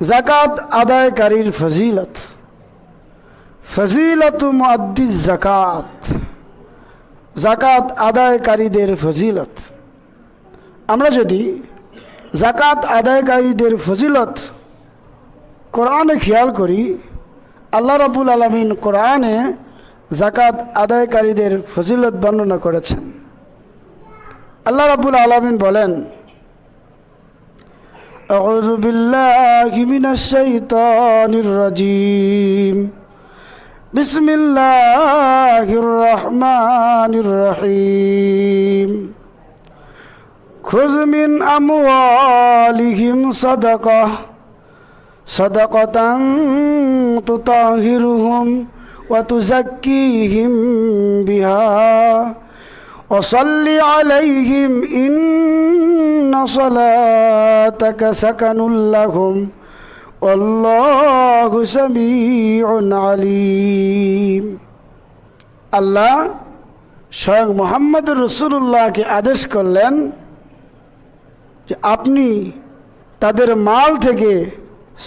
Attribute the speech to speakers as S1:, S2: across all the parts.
S1: জাকাত আদায়কারীর ফজিলত। ফজিলত মুআদ্দিজ জাকাত জাকাত আদায়কারীদের ফজিলত। আমরা যদি জাকাত আদায়কারীদের ফজিলত কোরআনে খেয়াল করি, আল্লাহ রাবুল আলমিন কোরআনে জাকাত আদায়কারীদের ফজিলত বর্ণনা করেছেন। আল্লাহ রাবুল আলমিন বলেন أعوذ بالله من الشيطان الرجيم بسم الله الرحمن الرحيم خذ من أموالهم صدقة صدقة تطهرهم وتزكيهم بها وصل عليهم إن صلاتك سكن لهم والله سميع عليم আল্লাহ স্বয়ং মোহাম্মদ রসুল্লাহকে আদেশ করলেন যে আপনি তাদের মাল থেকে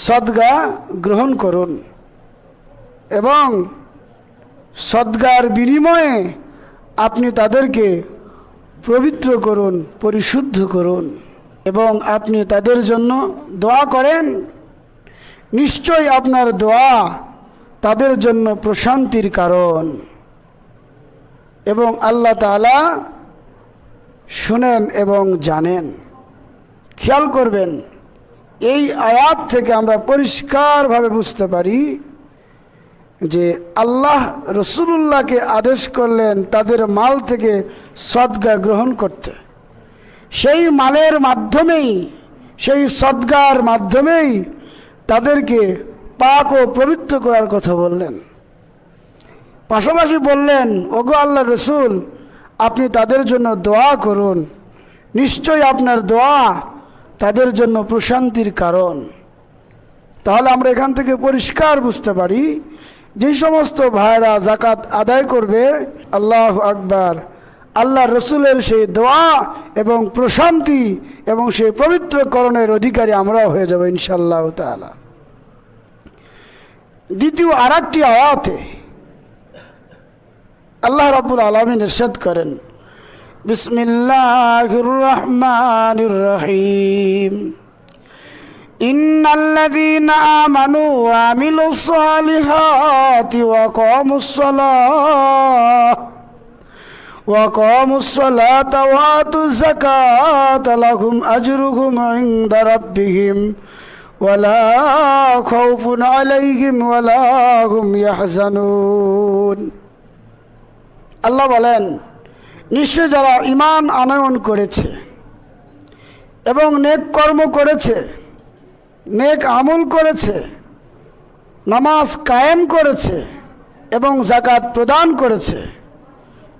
S1: সদগা গ্রহণ করুন এবং সদগার বিনিময়ে আপনি তাদেরকে পবিত্র করুন পরিশুদ্ধ করুন এবং আপনি তাদের জন্য দোয়া করেন। নিশ্চয় আপনার দোয়া তাদের জন্য প্রশান্তির কারণ। এবং আল্লাহ তালা শুনেন এবং জানেন। খেয়াল করবেন, এই আয়াত থেকে আমরা পরিষ্কারভাবে বুঝতে পারি যে আল্লাহ রসুল্লাহকে আদেশ করলেন তাদের মাল থেকে সদগা গ্রহণ করতে। সেই মালের মাধ্যমেই, সেই সদ্গার মাধ্যমেই তাদেরকে পাক ও পবিত্র করার কথা বললেন। পাশাপাশি বললেন, ওগো আল্লাহ রসুল, আপনি তাদের জন্য দোয়া করুন। নিশ্চয়ই আপনার দোয়া তাদের জন্য প্রশান্তির কারণ। তাহলে আমরা এখান থেকে পরিষ্কার বুঝতে পারি, যে সমস্ত ভাইরা জাকাত আদায় করবে, আল্লাহ আকবার আল্লাহ রসুলের সেই দোয়া এবং প্রশান্তি এবং সেই পবিত্রকরণের অধিকারী আমরাও হয়ে যাব ইনশাল্লাহ তালা দ্বিতীয় আর একটি আয়াতে আল্লাহ রাবুল আলমিন ইরশাদ করেন বিসমিল্লাহির রহমানির রহিম إن الذين آمنوا وعملوا الصالحات وقاموا الصلاة وقاموا الصلاة وآتوا الزكاة لهم أجرهم عند ربهم ولا خوف عليهم ولا هم يحزنون আল্লাহ বলেন নিশ্চয় যারা ইমান আনয়ন করেছে এবং নেক কর্ম করেছে নেক আমল করেছে নামাজ কায়েম করেছে এবং জাকাত প্রদান করেছে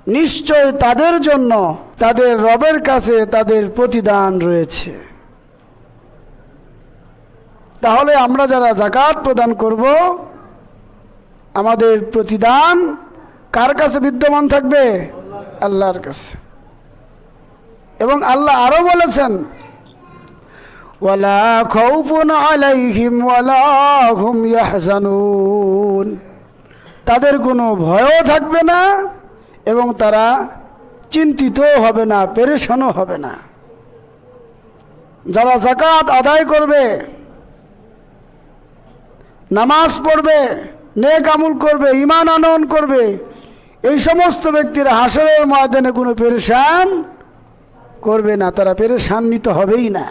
S1: নিশ্চয় তাদের জন্য তাদের রবের কাছে তাদের প্রতিদান রয়েছে। তাহলে আমরা যারা জাকাত প্রদান করব, আমাদের প্রতিদান কার কাছে বিদ্যমান থাকবে? আল্লাহর কাছে। এবং আল্লাহ আরও বলেছেন, ওয়ালা তাদের কোনো ভয়ও থাকবে না এবং তারা চিন্তিতও হবে না, পেরেশানও হবে না। যারা জাকাত আদায় করবে, নামাজ পড়বে, নেক আমল করবে ইমান আনয়ন করবে, এই সমস্ত ব্যক্তিরা হাসরের ময়দানে কোনো পেরেশান করবে না, তারা পেরেশান্বিত হবেই না।